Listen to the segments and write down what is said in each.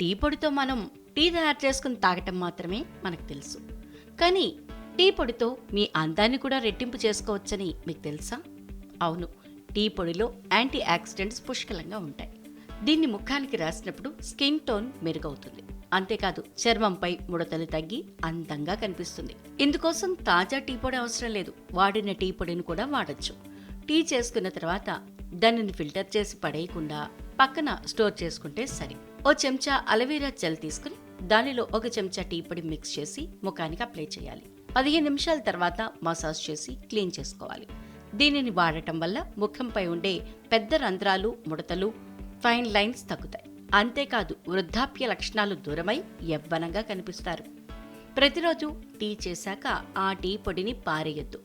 Tea పొడితో మనం tea తయారు చేసుకుని తాగటం మాత్రమే మనకు తెలుసు. కానీ టీ పొడితో మీ అందాన్ని కూడా రెట్టింపు చేసుకోవచ్చని మీకు తెలుసా? అవును టీ పొడిలో యాంటీ యాక్సిడెంట్స్ పుష్కలంగా ఉంటాయి. దీన్ని ముఖానికి రాసినప్పుడు స్కిన్ టోన్ మెరుగవుతుంది. అంతేకాదు చర్మంపై ముడతలు తగ్గి అందంగా కనిపిస్తుంది. ఇందుకోసం తాజా టీ పొడి అవసరం లేదు. వాడిన టీ పొడిని కూడా వాడచ్చు. టీ చేసుకున్న తర్వాత దానిని ఫిల్టర్ చేసి పడేయకుండా పక్కన స్టోర్ చేసుకుంటే సరి. ఓ చెంచా అలవీరా జెల్ తీసుకుని దానిలో ఒక చెంచా టీ పొడి మిక్స్ చేసి ముఖానికి అప్లై చేయాలి. పదిహేను నిమిషాల తర్వాత మసాజ్ చేసి క్లీన్ చేసుకోవాలి. దీనిని వాడటం వల్ల ముఖంపై ఉండే పెద్ద రంధ్రాలు ముడతలు ఫైన్ లైన్స్ తగ్గుతాయి. అంతేకాదు వృద్ధాప్య లక్షణాలు దూరమై యవ్వనంగా కనిపిస్తారు. ప్రతిరోజు టీ చేశాక ఆ టీ పొడిని పారేయొద్దు.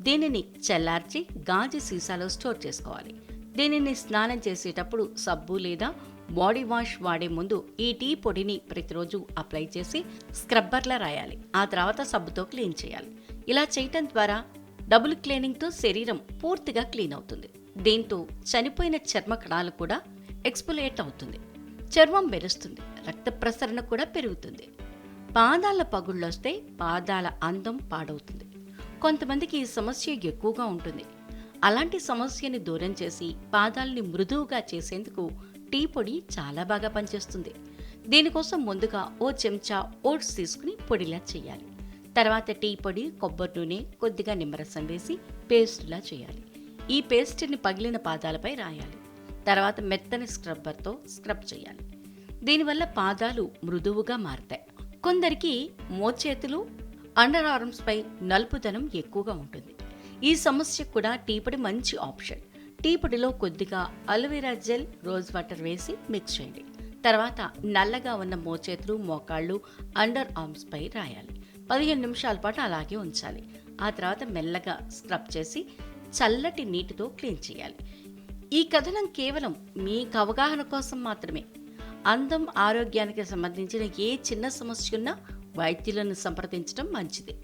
దీనిని చల్లార్చి గాజు సీసాలో స్టోర్ చేసుకోవాలి. దీనిని స్నానం చేసేటప్పుడు సబ్బు లేదా బాడీ వాష్ వాడే ముందు ఈ టీ పొడిని ప్రతిరోజు అప్లై చేసి స్క్రబ్బర్లా రాయాలి. ఆ తర్వాత సబ్బుతో క్లీన్ చేయాలి. ఇలా చేయటం ద్వారా డబుల్ క్లీనింగ్తో శరీరం పూర్తిగా క్లీన్ అవుతుంది. దీంతో చనిపోయిన చర్మ కణాలు కూడా ఎక్స్పులేట్ అవుతుంది. చర్మం మెరుస్తుంది. రక్త ప్రసరణ కూడా పెరుగుతుంది. పాదాల పగుళ్ళొస్తే పాదాల అందం పాడవుతుంది. కొంతమందికి ఈ సమస్య ఎక్కువగా ఉంటుంది. అలాంటి సమస్యని దూరం చేసి పాదాలని మృదువుగా చేసేందుకు టీ పొడి చాలా బాగా పనిచేస్తుంది. దీనికోసం ముందుగా ఓ చెంచా ఓట్స్ తీసుకుని పొడిలా చేయాలి. తర్వాత టీ పొడి కొబ్బరి నూనె కొద్దిగా నిమ్మరసం వేసి పేస్ట్లా చేయాలి. ఈ పేస్ట్ని పగిలిన పాదాలపై రాయాలి. తర్వాత మెత్తని స్క్రబ్బర్తో స్క్రబ్ చేయాలి. దీనివల్ల పాదాలు మృదువుగా మారతాయి. కొందరికి మోచేతులు అండర్ ఆర్మ్స్పై నలుపుదనం ఎక్కువగా ఉంటుంది. ఈ సమస్యకు కూడా టీ పొడి మంచి ఆప్షన్. టీ పొడిలో కొద్దిగా aloe vera gel rose water వేసి మిక్స్ చేయండి. తర్వాత నల్లగా ఉన్న మోచేతులు మోకాళ్ళు అండర్ ఆర్మ్స్ పై రాయాలి. పదిహేను నిమిషాల పాటు అలాగే ఉంచాలి. ఆ తర్వాత మెల్లగా స్క్రబ్ చేసి చల్లటి నీటితో క్లీన్ చేయాలి. ఈ కథనం కేవలం మీకు అవగాహన కోసం మాత్రమే. అందం ఆరోగ్యానికి సంబంధించిన ఏ చిన్న సమస్య ఉన్నా వైద్యులను సంప్రదించడం మంచిది.